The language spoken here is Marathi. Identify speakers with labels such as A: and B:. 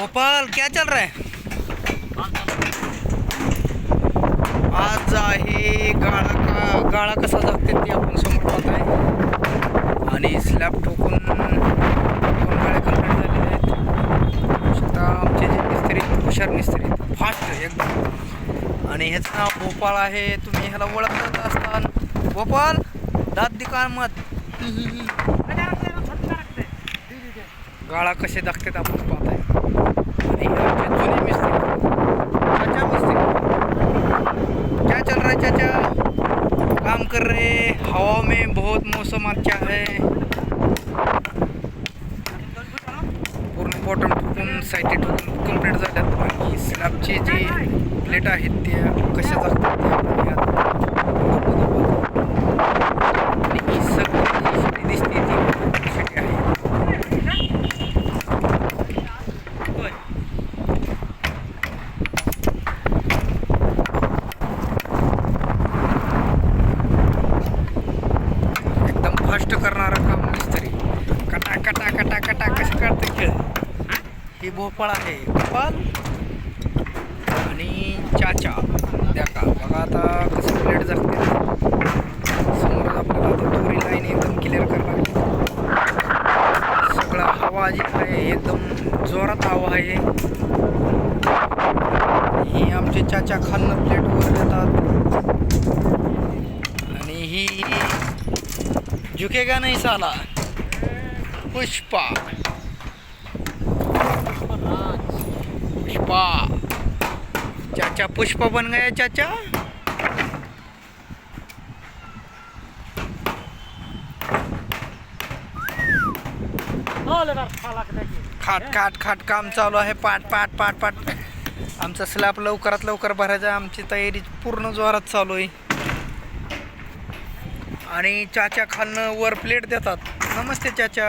A: गोपाल क्या चल रहा है? आज आहे गाळा का गाळा कसा जगते ते आपण समोर पाहत आहे आणि स्लॅब ठोकून दोन गाळे कंप्लीट झालेले आहेत. शकता आमचे जे मिस्त्री हुशार मिस्त्री फास्ट एकदम. आणि ह्याचं नाव भोपाळ आहे. तुम्ही ह्याला ओळखत असताल भोपाळ दात दिकान मत. गाळा कसे दाखतात आपण पाहत आहे चल रहा है चाचा? काम कर रहे हवा में बहुत मौसम अच्छा है? पूर्ण बॉटम ठोकून साईटी ठोकून कंप्लीट झाल्यात आणि स्लॅबचे जे प्लेट आहेत त्या कशा जातात ते आपण यात आणि ही सगळी जी शिडी दिसते ती शिडी आहे एकदम फास्ट करणारा काम मिस्त्री कटा कटा कटा कटा कसं काढतं खेळ ही भोपळ आहे. भोपाळ आणि चाचा द्या का बघा आता कसं प्लेट जगते समोर आपल्याला आता दोरी लाईन एकदम क्लिअर करावं सगळा हवा जी आहे एकदम जोरात हवा आहे. ही आमचे चाचा खालनं प्लेटवर देतात. आणि ही झुकेगा नाही साला? पुष्पा. चाचा पुष्पा बन गया चाचा. खाट खाट खाट काम चालू आहे. पाट पाट पाट पाट. आमचा स्लॅब लवकरात लवकर भरायचा. आमची तयारी पूर्ण जोरात चालू आहे. आणि चाचा खालनं वर प्लेट देतात. नमस्ते चाचा.